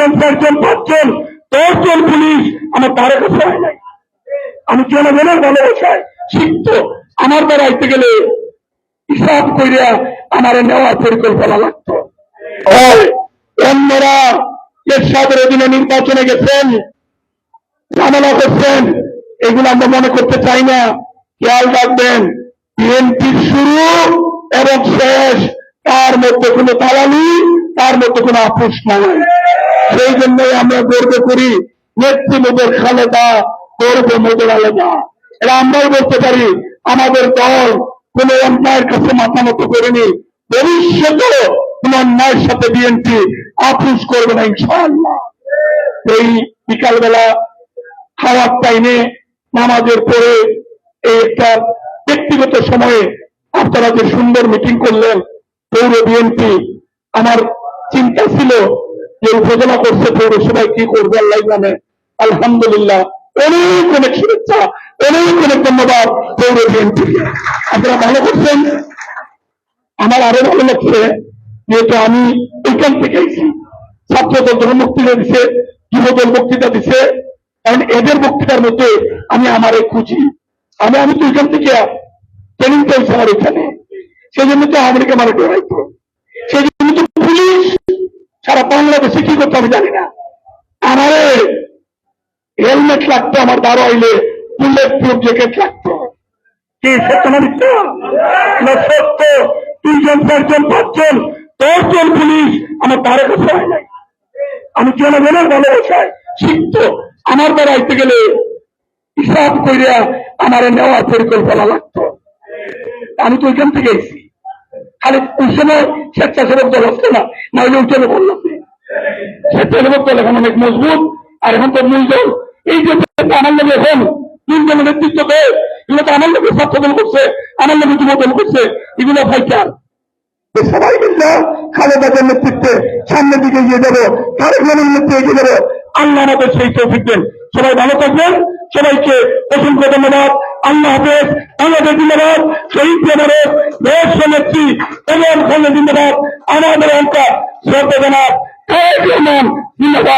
তিনজন চারজন পাঁচজন, দশজন পুলিশ আমার তার কাছে হয় নাই। আমি জনগণের ভালোবাসায় শিখত আমার দ্বারা আইতে গেলে হিসাব কইরা আমার নেওয়ার পরিকল্পনা লাগতো। অন্যরা এরশাদের অধীনে নির্বাচনে গেছেন, ঝামেলা করছেন, এগুলো আমরা মনে করতে চাই না। খেয়াল রাখবেন বিএনপির শুরু এবং শেষ। তার মধ্যে কোনো দালালি, তার মধ্যে কোনো আপোষ নয় সেই জন্যই আমরা গর্ব করি, নেত্রী মোদের খালেদা, গর্ব মোদের আলেদা। এটা আমরাও বলতে পারি, আমাদের দল কোন অন্যায়ের কাছে মাথা মতো করেনি ভবিষ্যতে কোন অন্যায়ের সাথে বিএনপি আপোষ করবে না, ইনশাআল্লাহ। এই বিকালবেলা খাওয়ার টাইমে নামাজের পরে এই একটা ব্যক্তিগত সময়ে আপনারা যে সুন্দর মিটিং করলেন, পৌর বিএনপি আমার চিন্তা ছিল যে উপজেলা করছে, পৌরসভায় কি করবে আল্লাহ জানে। আলহামদুলিল্লাহ, অনেক অনেক শুভেচ্ছা, অনেক অনেক ধন্যবাদ পৌর বিএনপি আপনারা ভালো করছেন আমার আরও ভালো লাগছে যেহেতু আমি এখান থেকে আইছি। ছাত্রদল যখন বক্তৃতা দিছে, যুবদল বক্তৃতা দিছে। কারণ এদের বক্তৃতার মধ্যে আমি আমারে খুঁজি। আমি আমি তো এখান থেকে ট্রেনিং পেয়েছি আমার এখানে। সেই জন্য তো আমেরিকা মানে ডরাইতো সেই জন্য তো পুলিশ সারা বাংলাদেশে কি করতে আমি জানি না। আমারে হেলমেট লাগতো, আমার দ্বারা হইলে বুলেট প্রুফ জ্যাকেট লাগতো। কি সত্য না সত্য চারজন, পাঁচজন, দশজন পুলিশ আমার হয় নাই। আমি ভালোবাসায় শিখত আমার দ্বারা আইতে গেলে হিসাব কইরা আমার নেওয়ার পরিকল্পনা লাগতো। আমি তো ওইখান থেকে এসেছি খালি ওই সময় স্বেচ্ছাসেবক দল আসছে না না হলে ওইখানে বললাম। এখন অনেক মজবুত, আর এখন তো মূল এই যে আমার লোক এখন তিন নেতৃত্ব দেয় এগুলো তো আমার লোকের ছাত্র দল করছে, আমার লোকের যুব করছে, এগুলো ফাইটার সবাই মিলে খালেদাদের নেতৃত্বে সামনের দিকে এগিয়ে যাব, তারেক রহমানের নেতৃত্বে এগিয়ে যাব। আল্লাহ আমাদের সেই তৌফিক দেন। সবাই ভালো থাকবেন, সবাইকে অসংখ্য ধন্যবাদ। আল্লাহ হাফেজ আমাদের জিন্দাবাদ, শহীদ জনারের দেশ নেত্রী এবং জিন্দাবাদ, আমাদের অঙ্কা শ্রদ্ধা জানাব। জিন্দাবাদ